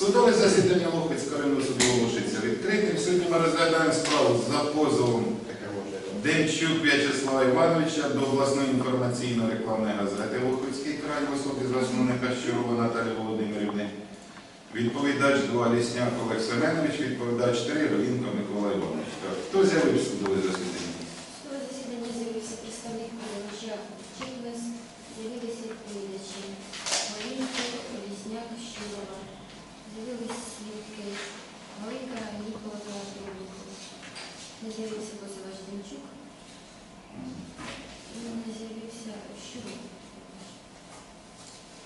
Судове засідання Лохвицького районного суду оголошується відкритим. Сьогодні ми розглядаємо справу за позовом Демчук В'ячеслава Івановича до обласної інформаційно-рекламної газети Лохвицький край в особі засновника Щурова Наталії Володимирівни. Відповідач 2 Лісняк Олег Семенович, відповідач 3 Ровінко Микола Іванович. Хто з'явився в судове засідання? Судове засідання з'явився представник подавача Чіплес, з'явилися відповідачі Марінки, Лісняк, Щурова. З'явилися свідки Галинка, Нікола Петровенко. Не з'явився позивач Демчук. Не з'явився Щуров.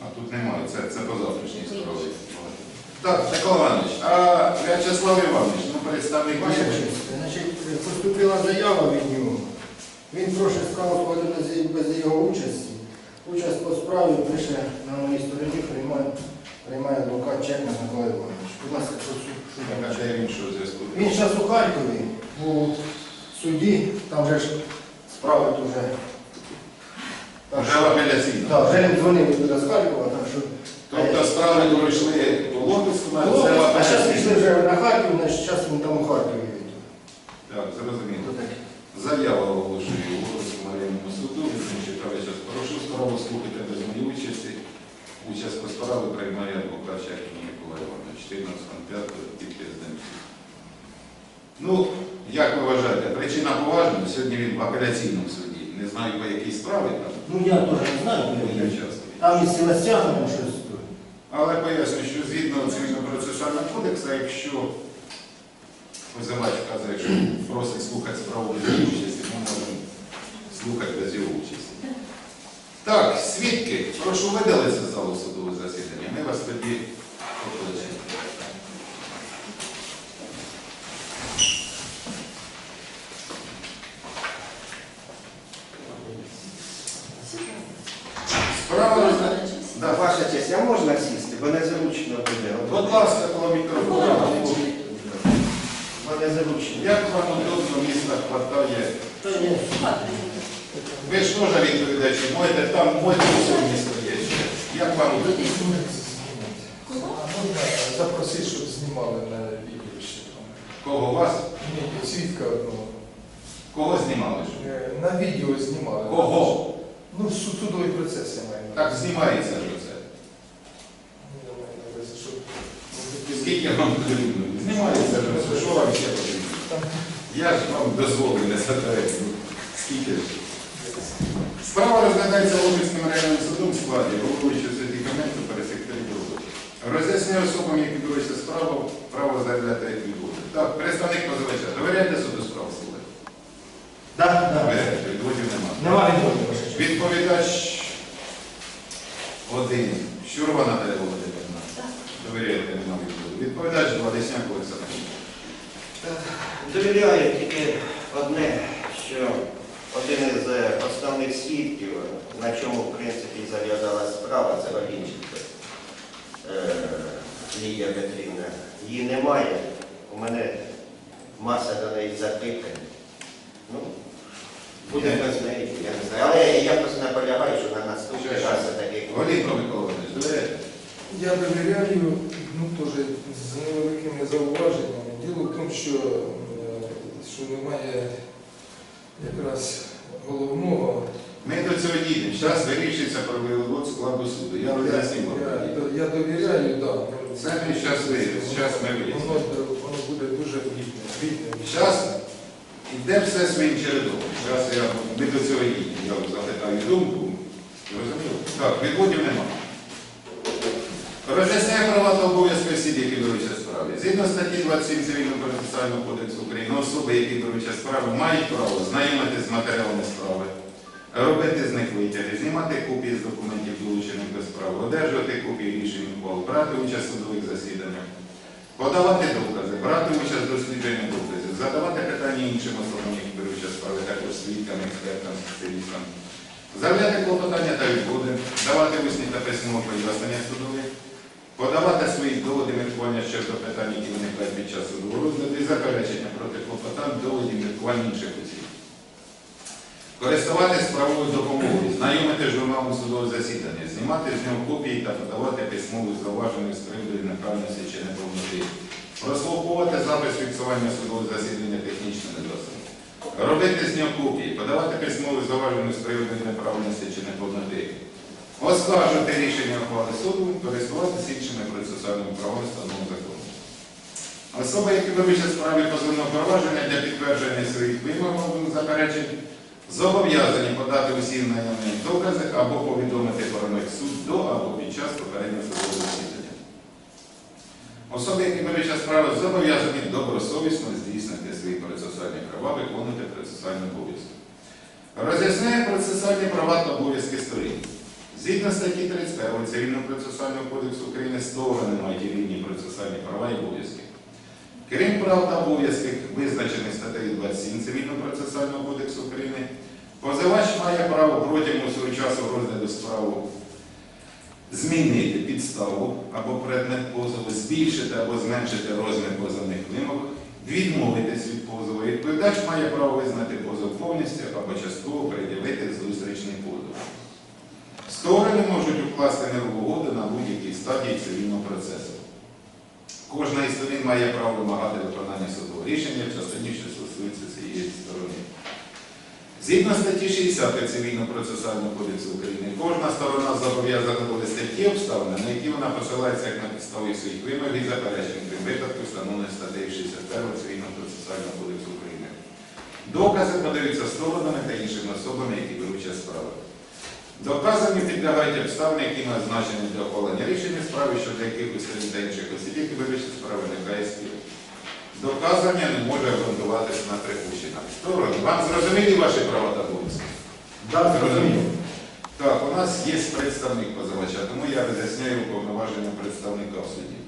А тут немає, це, це по завтрашній справі. Так, Микола Іванович, а В'ячеслав Іванович, ну представник Ваша є? честь, значить, поступила заява від нього. Він просить справу складати без- його участі. Участь по справі пише на моїй стороні, приймає, приймає адвокат Чекман Микола Іванович. Будь ласка, а де він зв'язку? Він зараз у Харкові, у суді, там вже ж справи дуже. Вже що- в апеляційному. Так, вже їм дзвонили туди з Харкова, так що. Тобто справи пройшли у Лохвицьку, а Ну, це в а зараз апеляційному. пішли вже на Харків, значить, зараз він там у Харкові. Так, зрозуміло. Таке. Заява оголошую у Лохвицькому районному суду, Вінниченка час прошу справу слухати без моєї участі. Участь по справі приймає адвокат Чехів Микола Іванович, 14.05 тільки з. Ну, як ви вважаєте, причина поважна, сьогодні він в апеляційному суді. Не знаю, по якій справі там. Ну я теж не знаю, бо там із Севастьяном щось. Але пояснюю, що згідно цивільного процесуального кодексу, якщо позивач вказує, що просить слухати справу без його участі, ми можемо слухати без його участі. Так, свідки, прошу видалитися з залу судового засідання. Ми вас тоді покличемо. Справа розглядається. Да, Ваша честь, а можна сісти, бо незручно буде. Будь ласка, коло мікрофона. Бо незручно. Як вам удобно міста хватає? Та ні. Ви ж теж відповідачі, можете там, можете все місто є. Як вам запросити, щоб знімали на відео ще там? Кого вас? Ні, свідка одного. Кого знімали? Е, На відео знімали. Кого? Ну, суд- судовий процес я маю. на Так увазі. знімається ж це. Ну, я маю на увазі, щоб- Скільки вам потрібно? Знімається ж це. Що вам ще потрібно? Там Я ж вам дозволив не задати. Скільки ж? Справа розглядається Лобівським районним судом в складі, головуючи судді коменту пересекторі дороги. Роз'яснює особам, які беруться справу, право заявляти як відводи. Так, представник позивача, довіряєте суду справу? Да, да. Довіряєте, відводів немає. Нема ваша честь. Відповідач один. Щурова Наталя Володимирівна. Так. Довіряєте, немає відводу. Відповідач два Лесняк Олександр. Довіряю тільки одне, що один із е, основних свідків, на чому в принципі і зав'язала справа, це Вагінченко е, Лідія Петрівна. Її немає. У мене маса до неї запитань. Ну, буде без неї, я не знаю. Але я просто наполягаю, що на наступний раз все-таки. Голітно довіряєте? Я довіряю, ну, теж з невеликими зауваженнями. Діло в тому, що, е, що немає якраз головного. Ми до цього дійдемо. Зараз вирішиться про вивод складу суду. Я роз'яснив. Я, я довіряю, так. Це ми ми вийдемо. Воно, воно буде дуже плідне. Зараз йде все своїм чередом. Зараз я ми до цього дійдемо. Я запитаю думку. Розуміло? Так, відводів немає. Роз'ясняє права та обов'язки осіб, які беруть участь в справі. Згідно статті 27 Цивільного процесуального кодексу України, особи, які беруть участь в мають право знайомитися з матеріалами справи, робити з них витяги, знімати копії з документів, долучених до справи, одержувати копії рішень ухвал, брати участь в судових засіданнях, подавати докази, брати участь в дослідженні доказів, задавати питання іншим особам, які беруть участь в справі, також свідкам, експертам, спеціалістам, заявляти клопотання та відводи, давати усні та письмові пояснення судові, подавати свої доводи міркування щодо питань, які виникають під час судового розгляду і заперечення проти клопотань, доводів міркувань інших осіб. Користуватись правовою допомогою, знайомити журналом судового засідання, знімати з нього копії та подавати письмові зауваження з приводу неправильності чи неповноти, прослуховувати запис фіксування судового засідання технічними засобами, робити з нього копії, подавати письмові зауваження з приводу неправильності чи неповноти, оскаржувати рішення ухвали суду, користуватися іншими процесуальними правами встановленими законом. Особа, які вибачать справі позовного провадження для підтвердження своїх вимог заперечень, зобов'язані подати усі наявні докази або повідомити про них суд до або під час попереднього судового засідання. Особи, які вибачать справи, зобов'язані добросовісно здійснити свої процесуальні права, виконувати процесуальні обов'язки. Роз'ясняє процесуальні права та обов'язки сторін. Згідно статті 31 Цивільного процесуального кодексу України, сторони мають рівні процесуальні права і обов'язки. Крім прав та обов'язків, визначених статтею 27 Цивільного процесуального кодексу України, позивач має право протягом свого часу розгляду справи змінити підставу або предмет позову, збільшити або зменшити розмір позовних вимог, відмовитись від позову. Відповідач має право визнати позов повністю або частково пред'явити зустрічний позов. Сторони можуть укласти мирову угоду на будь-якій стадії цивільного процесу. Кожна із сторін має право вимагати виконання судового рішення в частині, що стосується цієї сторони. Згідно статті 60 Цивільного процесуального кодексу України, кожна сторона зобов'язана довести ті обставини, на які вона посилається як на підставі своїх вимог і заперечень, крім випадку, встановлених статтею 61 Цивільного процесуального кодексу України. Докази подаються сторонами та іншими особами, які беруть участь в справі. Доказані підлягають обставини, які мають значення для ухвалення рішення справи щодо якихось та інших осіб, які вирішують справи не спів. Доказання не може обґрунтуватися на припущеннях. Сторони, вам зрозуміли ваші права та обов'язки? Так, зрозумів. Так, у нас є представник позивача, тому я роз'ясняю повноваження представника в суді.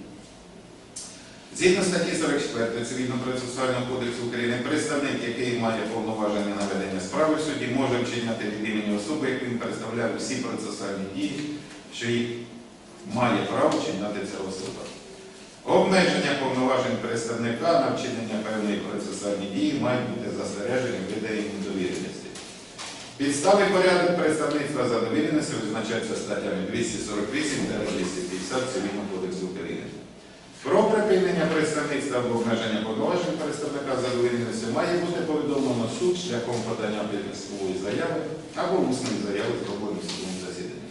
Згідно статті 44 Цивільного процесуального кодексу України, представник, який має повноваження на ведення справи в суді, може вчиняти від імені особи, як він представляє всі процесуальні дії, що їх має право вчиняти ця особа. Обмеження повноважень представника на вчинення певної процесуальної дії мають бути застережені видаємо довіреності. Підстави порядок представництва за довіреності визначаються статтями 248 та 250 Цивільного кодексу України. Про припинення представництва або обмеження повноважень представника за довіреністю має бути повідомлено суд шляхом подання письмової заяви або усної заяви зробленої в судовому засіданні.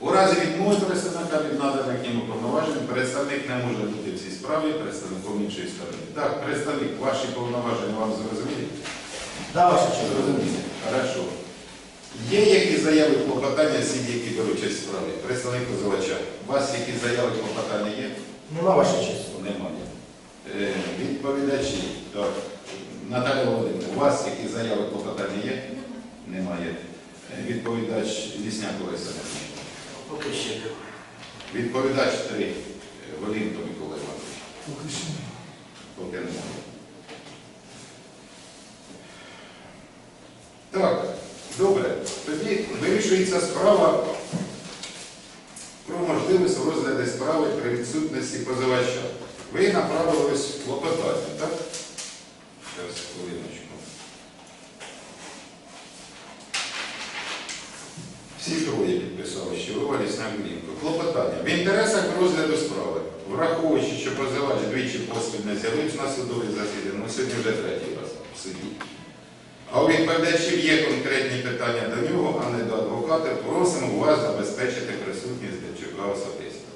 У разі відмови представника від наданих йому повноважень представник не може бути в цій справі представником іншої сторони. Так, представник, ваші повноваження вам зрозумілі? Да, ваше честь. Хорошо. Є якісь заяви клопотання сім'ї, які беруть участь в справі? Представник позивача. У вас якісь заяви клопотання є? Нема ваша честь. Немає. Е, відповідачі. Так. Наталя Володимирівна, у вас якісь заяви клопотання є? Немає. Е, відповідач Лісняк Олеся. Поки ще. Відповідач 3. Е, Волинко Микола Іванович. Поки що. Поки немає. Так, добре. Тоді вирішується справа про можливість розгляду справи при відсутності позивача. Ви направили ось клопотання, так? Зараз, хвилиночку. Всі троє підписали, що ви Лісняк Глінко. Клопотання. В інтересах розгляду справи, враховуючи, що позивач двічі поспіль не з'явився на судове засідання, ну сьогодні вже третій раз в суді. Відповідачів є конкретні питання до нього, а не до адвоката. Просимо вас забезпечити присутність Демчука особисто.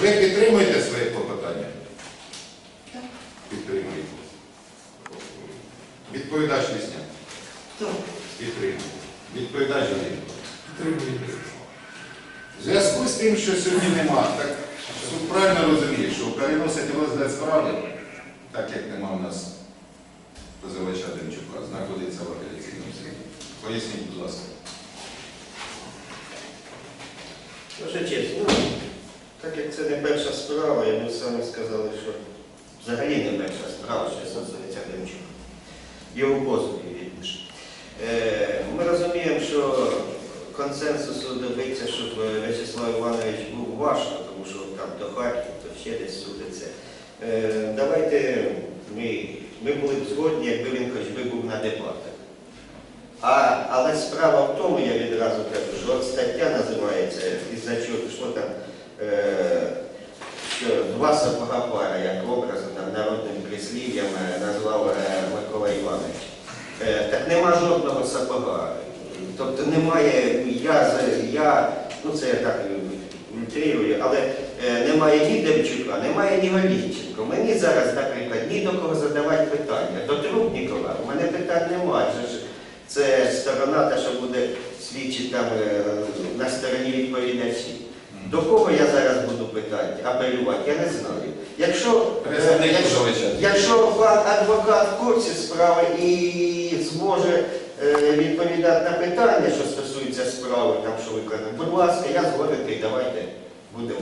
Ви підтримуєте своє клопотання? Так. Підтримуєте. Відповідач Лісняк. Так. Підтримує. Відповідач Глінко. Підтримую. В зв'язку з тим, що сьогодні нема, так суд правильно розуміє, що переносить розгляд справи, так як нема у нас позивача Демчука, знаходиться в апеляційному суді. Поясніть, будь ласка. Ваша честь, ну, так як це не перша справа, і ми самі сказали, що взагалі не перша справа, що стосується Демчука. Його позові відбіж. Е, Ми розуміємо, що консенсусу добитися, щоб В'ячеслав Іванович був важко, тому що там до Харків, то ще десь судиться. Е, Давайте ми, ми були б згодні, якби він хоч би був на дебатах. А, але справа в тому, я відразу кажу, що от стаття називається із-за чого, що там, е, що два сапога пара, як образом народним прислів'ям е, назвав е, Микола Іванович. Е, так нема жодного сапога. Тобто немає, я, я ну це я так ультрирую, але немає ні Демчука, немає ні Голінченко. Мені зараз, наприклад, ні до кого задавати питання. До Трубнікова у мене питань немає. Це сторона, та, що буде свідчити там на стороні відповідачів. До кого я зараз буду питати, апелювати, я не знаю. Якщо, е, Представник якщо, позивача. якщо адвокат в курсі справи і зможе е, відповідати на питання, що стосується справи, там що виконано, будь ласка, я згоден, давайте будемо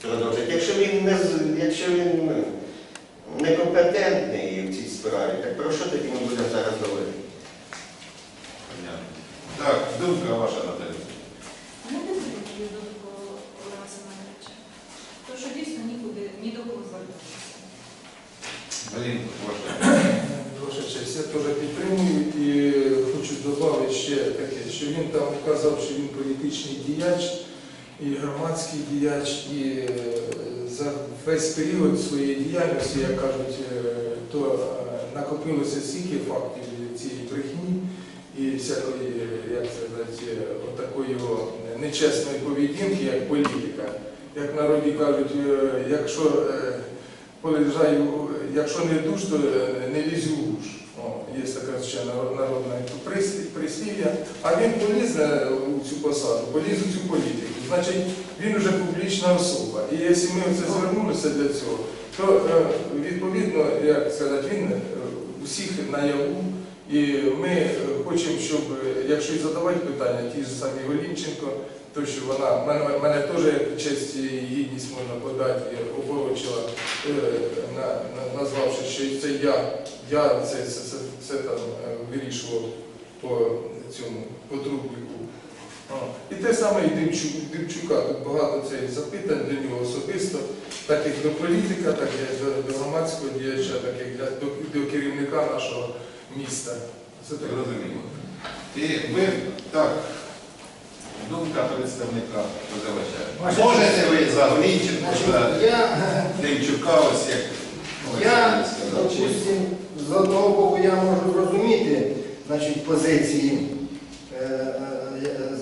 продовжити. Якщо він не якщо він ну, некомпетентний в цій справі, так про що тоді ми будемо зараз говорити? Так, думка ваша, Наталя. Не підтримую думку Олега Семеновича. Тому що дійсно Ваша честь, я теж підтримую і хочу додати ще таке, що він там вказав, що він політичний діяч і громадський діяч, і е, за весь період своєї діяльності, як кажуть, е, то е, накопилося стільки фактів цієї брехні і всякої, як сказати, отакої нечесної поведінки, як політика. Як народі кажуть, е, якщо е, полежай, у- якщо не душ, то е, не лізь у. О, є така ще народ- народна прис- прислів'я. А він поліз у цю посаду, поліз у цю політику. Значить, він вже публічна особа. І якщо ми це звернулися для цього, то відповідно, як сказати, він усіх наяву. І ми хочемо, щоб, якщо і задавати питання, ті ж самі Голінченко, то що вона мене, мене теж як честь і гідність можна подати, опорочила, е, на, на, назвавши, що це я, я це, це, це, це там е, вирішував по цьому по. І те саме і Демчук, Демчука. Тут багато цих запитань для нього особисто, так як до політика, так як до, до громадського діяча, так як для, до, до керівника нашого міста. Це так Зрозуміло. І ви, так, думка представника позивача. Можете ви за Голінченко, за я, Демчука, ось як я, сказав, чи- допустим, з одного боку я можу зрозуміти значить, позиції е,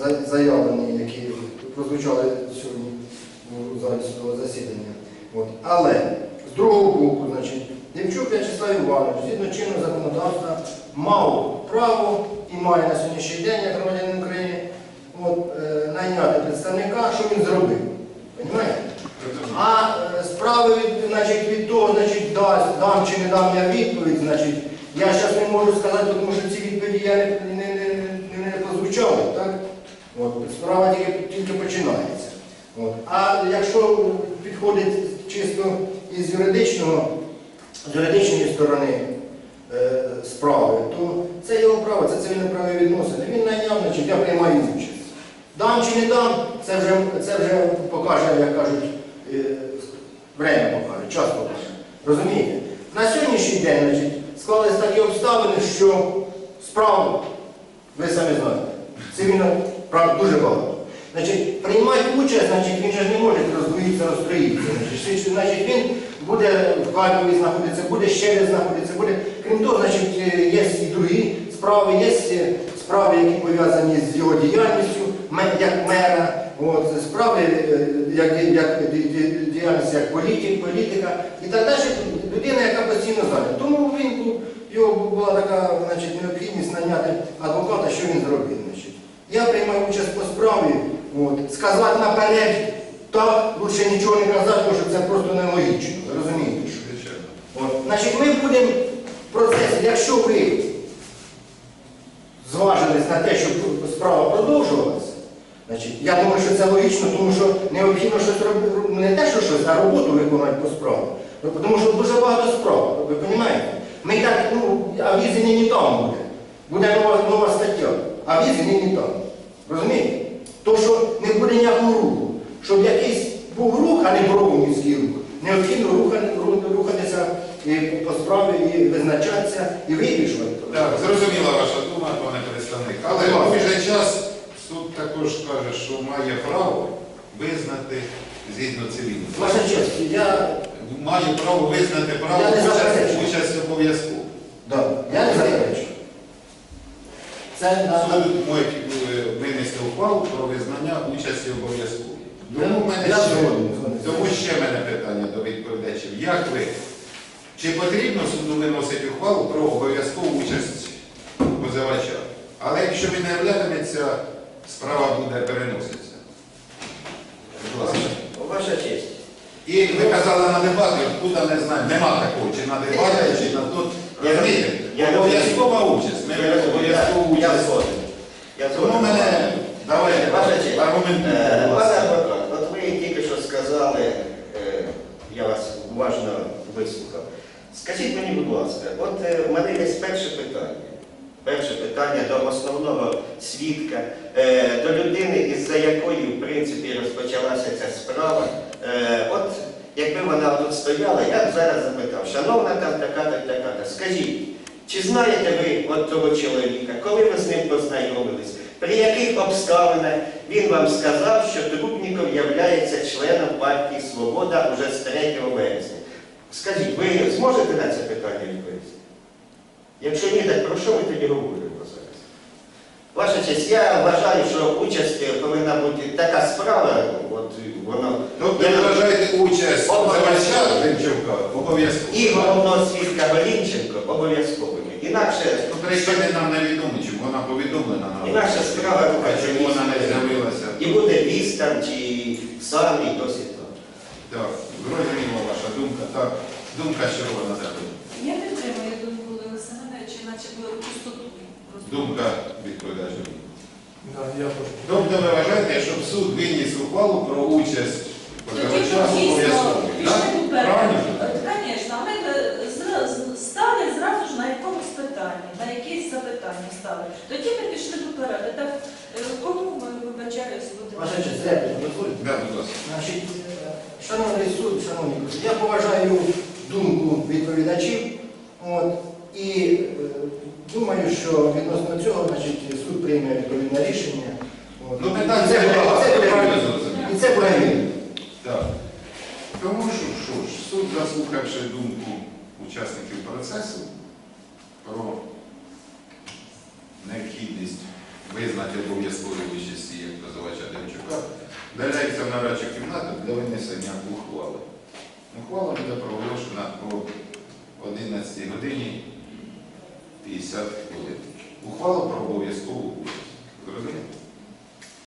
е, заявлені, які прозвучали сьогодні у залі судового засідання. От. Але з другого боку, значить, Демчук В'ячеслав Іванович, згідно чинного законодавства, мав право і має на сьогоднішній день, як громадянин України, е, найняти представника, що він зробив. А е, справи від, значить, від того, значить, дасть, дам чи не дам я відповідь, значить, я зараз не можу сказати, тому що ці відповіді я не, не, не, не, прозвучали, так? От, справа тільки, тільки починається. От. А якщо підходить чисто із юридичного, з юридичної сторони е, справи, то це його право, це цивільно-правові відносини. Він найняв, значить, я приймаю участь. Дам чи не дам, це вже, це вже покаже, як кажуть, е, время покаже, час покаже. Розумієте? На сьогоднішній день значить, склалися такі обставини, що справ, ви самі знаєте, цивільно прав дуже багато. Значить, приймати участь, значить, він ж не може роздвоїтися, розстроїтися. Значить, він буде в Харкові знаходитися, буде ще десь знаходитися, буде. Крім того, значить, е, є і другі справи, є е, справи, які пов'язані з його діяльністю, як мера, от, справи, е, як, як ді- ді- діяльність як політик, політика і так далі. Людина, яка постійно зайнята. Тому він був, його була така значить, необхідність наняти адвоката, що він зробив. Значить. Я приймаю участь по справі, от, сказати наперед, так, лучше нічого не казати, тому що це просто нелогічно. Розумієте? От. Значить, ми будемо в процесі, якщо ви зважились на те, щоб справа продовжувалася, значить, я думаю, що це логічно, тому що необхідно щось робити, не те, що щось, а роботу виконати по справі. Ну, Тому що дуже багато справ, ви розумієте? Ми так, ну, а не, там буде. Буде нова, нова стаття, а не, там. Розумієте? То, що не буде ніякого руху. Щоб якийсь був рух, а не бровницький рух, необхідно рухати- рухатися і по справі, і визначатися, і вирішувати. Так, зрозуміла ваша дума, пане представник. Але в той же час суд також каже, що має право визнати згідно цивільного. Ваша честь, я, Має право визнати право Я не участь, заперечую. участь обов'язково. да, я не заперечую. Це на, Суд може е, винести ухвалу про визнання участі обов'язково. Тому в мене Я ще, згоден, згоден. тому ще в мене питання до відповідачів. Як ви? Чи потрібно суду виносити ухвалу про обов'язкову участь позивача? Але якщо він не являтиметься, справа буде ласка. Ваша честь. І ви казали на дебати, откуда не знаю, нема такого, чи на дебати, чи на тут. Я- Обов'язкова участь. Ми я участь. Тому мене давайте Ваша честь. Е, Пане адвокат, от ви тільки що сказали, е, я вас уважно вислухав. Скажіть мені, будь ласка, от е, в мене є перше питання. Перше питання до основного свідка, е, до людини, із-за якої, в принципі, розпочалася ця справа. Е, От якби вона тут стояла, я б зараз запитав, шановна там така-то, така-то, скажіть, чи знаєте ви от того чоловіка, коли ви з ним познайомились, при яких обставинах він вам сказав, що Трубніков є членом партії Свобода уже з 3 вересня? Скажіть, ви зможете на це питання відповісти? Якщо ні, так про що ми тоді зараз? Ваша честь, я вважаю, що участь повинна бути така справа, от воно. Тобто ви вважаєте участь позивача Демчука обов'язково? І головного свідка Голінченко обов'язковими. Інакше, Ну, Причини нам невідомо, чому вона повідомлена нам. інакше справа А чому вона не з'явилася? І буде віз там, чи сам, і досить там. Так, зрозуміла ваша думка. Так, думка Щерова Наталія. Я не підтримую думку Семеновича, наче би пустоту. Думка відповідача. Да, я теж. Тобто ви вважаєте, щоб суд виніс ухвалу про участь Тоді дійсно обов'язково? пішли Так? поперед. Правильно? Звісно, ми е, зра- з- стали зразу ж на якомусь питанні, на якесь запитання стали. Тоді ми пішли поперед. Так, е, кому ми вибачаюсь будемо? ваша честь, репліку дозвольте. Да, будь ласка. Значить, е, шановний суд, шановні друзі, я поважаю думку відповідачів от, і е, думаю, що відносно цього значить, суд прийме відповідне рішення. От. Ну, питань І це це правильно зрозумів. І це правильно. Так. Тому що, що ж, суд, заслухавши думку учасників процесу про необхідність визнати обов'язкової участі як позивача Демчука, даляється в нарадчу кімнату для винесення ухвали. Ухвала буде проголошена о 11 годині 50 хвилин. Ухвала про обов'язкову участь. Зрозуміло?